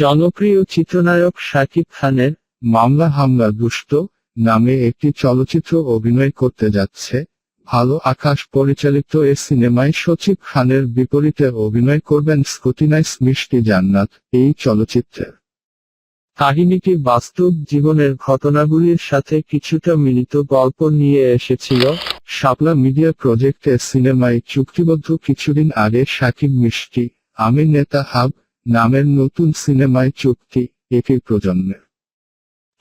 জনপ্রিয় চিত্রনায়ক শাকিব খানের মামলা হামলা দুষ্ট নামে একটি চলচ্চিত্র অভিনয় করতে যাচ্ছে। ভালো আকাশ পরিচালিত এ সিনেমায় সচিব খানের বিপরীতে অভিনয় করবেন স্কুটিনাইস মিষ্টি জান্নাত এই চলচ্চিত্রের কাহিনীটি বাস্তব জীবনের ঘটনাগুলির সাথে কিছুটা মিলিত গল্প নিয়ে এসেছিল শাপলা মিডিয়া প্রজেক্টের সিনেমায় চুক্তিবদ্ধ কিছুদিন আগে সাকিব মিষ্টি আমি নেতা হাব নামের নতুন সিনেমায় চুক্তি একই প্রজন্মের।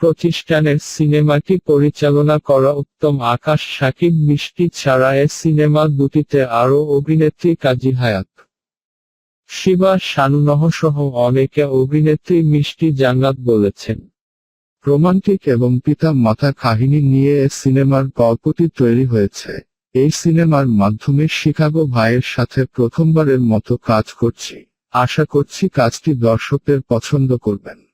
প্রতিষ্ঠানের সিনেমাটি পরিচালনা করা উত্তম আকাশ সাকিব মিষ্টি ছাড়া এ সিনেমা দুটিতে আরও অভিনেত্রী কাজী হায়াত। শিবা শানুনহ সহ অনেকে অভিনেত্রী মিষ্টি জান্নাত বলেছেন। রোমান্টিক এবং পিতা মাতা কাহিনী নিয়ে এ সিনেমার গল্পটি তৈরি হয়েছে। এই সিনেমার মাধ্যমে শিকাগো ভাইয়ের সাথে প্রথমবারের মতো কাজ করছি। আশা করছি কাজটি দর্শকদের পছন্দ করবেন।